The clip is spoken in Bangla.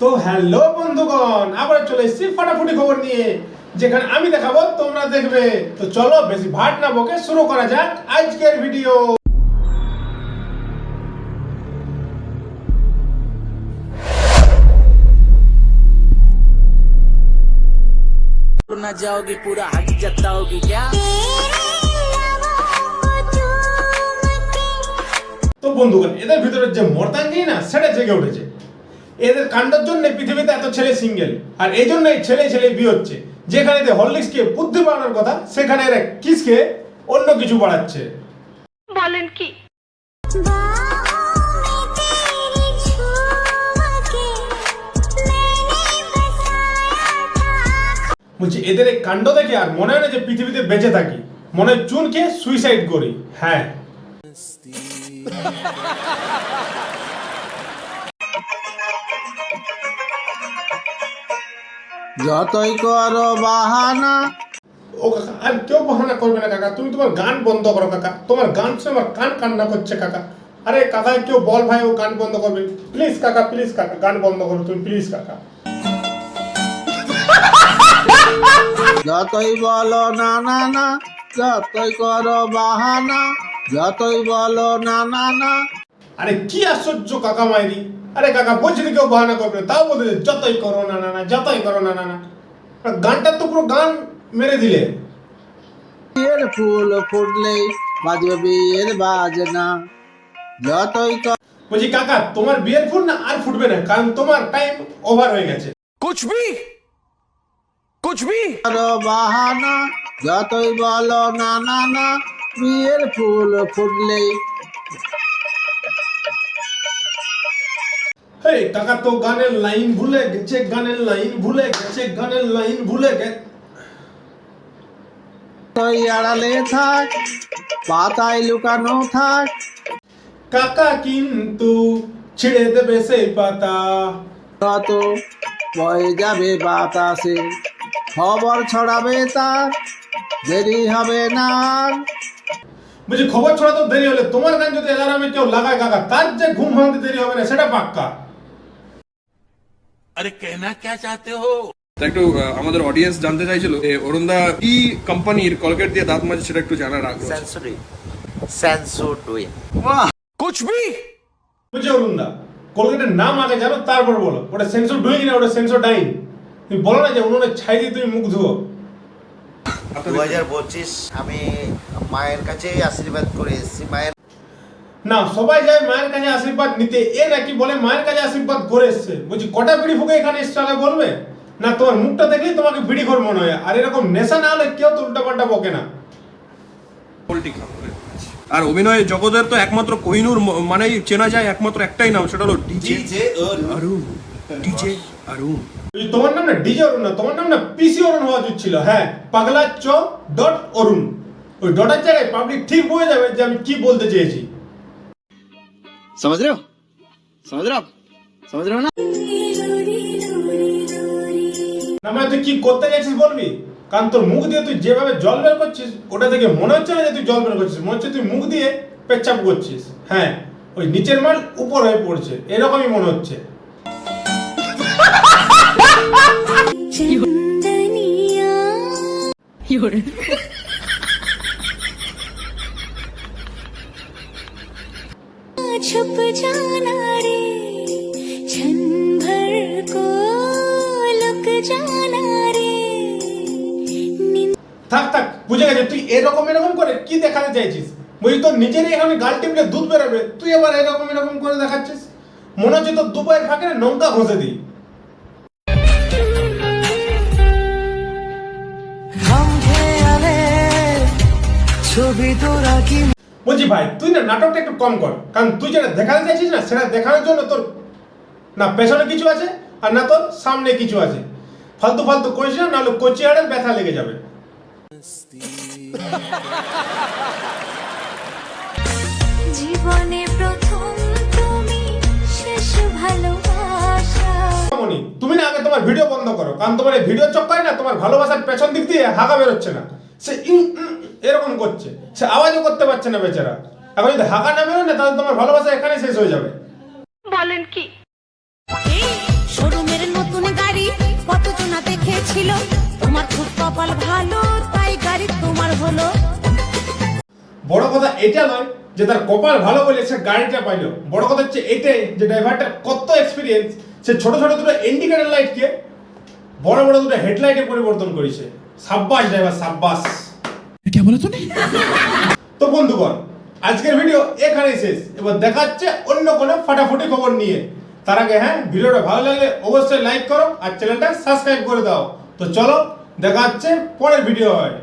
তো হ্যালো বন্ধুগণ আবার চলে এসেছি ফাটাফুটি খবর নিয়ে যেখানে আমি দেখাবো তোমরা দেখবে তো চলো বেশি ভাট না বকে শুরু করা যাক আজকের ভিডিও ना जाओगी पूरा हक जताओगी क्या তো বন্ধুগণ এদের ভিতরে যে মর্দাঙ্গি না সেটা জেগে উঠেছে এদের কাণ্ডের জন্য পৃথিবীতে এত ছেলে সিঙ্গেল আর এই জন্যই ছেলে ছেলে বিয়ে হচ্ছে। যেখানে এদের হরলিক্সকে বুদ্ধি বাড়ানোর কথা সেখানে এরা কিসকে অন্য কিছু বাড়াচ্ছে। বলেন কি? বলছি এদের এই কাণ্ড দেখে আর মনে হয় না যে পৃথিবীতে বেঁচে থাকি। মনে হয় চুনকে সুইসাইড করি। হ্যাঁ। যতই করো বাহানা। ও কাকা আর কেউ বাহানা করবে না কাকা। তুমি তোমার গান বন্ধ করো কাকা। তোমার গান শুনে আমার কান কান্না করছে কাকা। আরে কাকা কেউ বল ভাই ও গান বন্ধ করবে। প্লিজ কাকা প্লিজ কাকা গান বন্ধ করো তুমি প্লিজ কাকা। যতই বলো না না না যতই করো বাহানা যতই বলো না না না আরে কি আশ্চর্য কাকা মায়েরি আরে কাকা বলছি কেউ বাহানা করবে তাও বলে যতই করো না না না যতই করো না না না। গানটা তো পুরো গান মেরে দিলে। ফুল ফুটলে বাজবে বিয়ের বাজনা। যতই বলছি কাকা তোমার বিয়ের ফুল না আর ফুটবে না? কারণ তোমার টাইম ওভার হয়ে গেছে। কুছ ভি কুছ ভি বাহানা যতই বলো না না না বিয়ের ফুল ফুটলেই হে কাকা তো গানের লাইন ভুলে গেছে গানের লাইন ভুলে গেছে গানের লাইন ভুলে গেছে আড়ালে থাক পাতায় লুকানো থাক। কাকা কিন্তু ছিঁড়ে দেবে সেই পাতা। বয়ে যাবে বাতাসে খবর ছড়াবে তার দেরি হবে না। বলছি খবর ছড়া তো দেরি হলে তোমার গান যদি অ্যালার্মে কেউ লাগায় কাকা তার যে ঘুম ভাঙতে দেরি হবে না সেটা পাক্কা। আরে কেনা কে চাতে হো একটু আমাদের অডিয়েন্স জানতে চাইছিল যে অরুণদা কি কোম্পানির দিয়ে দাঁত মাজে সেটা একটু জানা আগ্রহ সেন্সরি কুছ ভি বুঝে অরুণদা কলগেটের নাম আগে জানো তারপর বলো। ওটা সেন্সর ডুই না ওটা সেন্সর ডাইন তুমি বলো না যে উনুনে ছাই দিয়ে তুমি মুখ ধুও দু হাজার আমি মায়ের কাছেই আশীর্বাদ করে এসেছি। মায়ের না সবাই যায় মায়ের কাছে আশীর্বাদ নিতে। এ নাকি বলে মায়ের কাছে আশীর্বাদ করে এসছে। বলছি কটা বিড়ি ফুকে এখানে এসছে আগে বলবে? না তোমার মুখটা দেখলেই তোমাকে বিড়ি ঘর মনে হয়। আর এরকম নেশা না হলে কেউ তো উল্টা পাল্টা বকে না। পলিটিক্স আর অভিনয় জগতের তো একমাত্র কোহিনুর ম- মানেই চেনা যায় একমাত্র একটাই নাম সেটা হলো ডিজে অরুণ ডিজে অরুণ তোমার নাম না ডিজে অরুণ না তোমার নাম না পিসি অরুণ হওয়া উচিত ছিল। হ্যাঁ পাগলা চ ডট অরুণ ওই ডটের জায়গায় পাবলিক ঠিক বুঝে যাবে যে আমি কি বলতে চেয়েছি। समझ रहे हो समझ रहे हो आप समझ रहे हो ना না মানে তুই কি করতে চাইছিস বলবি কারণ তোর মুখ দিয়ে তুই যেভাবে জল বের করছিস ওটা থেকে মনে হচ্ছে না যে তুই জল বের করছিস মনে হচ্ছে তুই মুখ দিয়ে পেচ্ছাপ করছিস হ্যাঁ ওই নিচের মাল উপর হয়ে পড়ছে এরকমই মনে হচ্ছে छुप जाना रे क्षण भर को लुक जाना रे नींद থাক থাক বুঝে গেছে তুই এরকম এরকম করে কি দেখাতে চাইছিস বলছি তোর নিজেরই এখানে গাল টিপলে দুধ বেরোবে তুই আবার এরকম এরকম করে দেখাচ্ছিস মনে হচ্ছে তোর দুপায়ের ফাঁকে না নৌকা ঘষে দিই বলছি ভাই তুই না নাটকটা একটু কম কর। কারণ তুই যেটা দেখাতে চাইছিস না সেটা দেখানোর জন্য তোর না পেছনে কিছু আছে আর না তোর সামনে কিছু আছে। ফালতু ফালতু করিস না নাহলে কচি হাড়ে ব্যথা লেগে যাবে। জীবনে প্রথম তুমি শেষ ভালোবাসা। তুমি না আগে তোমার ভিডিও বন্ধ করো কারণ তোমার এই ভিডিও চক্করে না তোমার ভালোবাসার পেছন দিক দিয়ে হাগা বেরোচ্ছে না। সে এরকম করছে। সে আওয়াজও করতে পারছে না বেচারা। এখন যদি হাগা না বেরোয় না তাহলে তোমার ভালোবাসা এখানে শেষ হয়ে যাবে। বলেন কি? শোরুমের ছিল তোমার খুব কপাল ভালো তাই গাড়ি তোমার হলো। বড় কথা এটা নয় যে তার কপাল ভালো বলে সে গাড়িটা পাইলো। বড় কথা হচ্ছে এটাই যে ড্রাইভারটার কত এক্সপিরিয়েন্স সে ছোট ছোট দুটো ইন্ডিকেটর লাইটকে বড় বড় দুটো হেডলাইটে পরিবর্তন করেছে। সাব্বাস ড্রাইভার সাব্বাস। তো বন্ধুগণ, আজকের ভিডিও এখানেই শেষ। এবার দেখাচ্ছে অন্য কোনো ফাটাফুটি খবর নিয়ে। তার আগে হ্যাঁ ভিডিওটা ভালো লাগলে অবশ্যই লাইক করো আর চ্যানেলটা সাবস্ক্রাইব করে দাও। তো চলো দেখা হচ্ছে পরের ভিডিও হয়।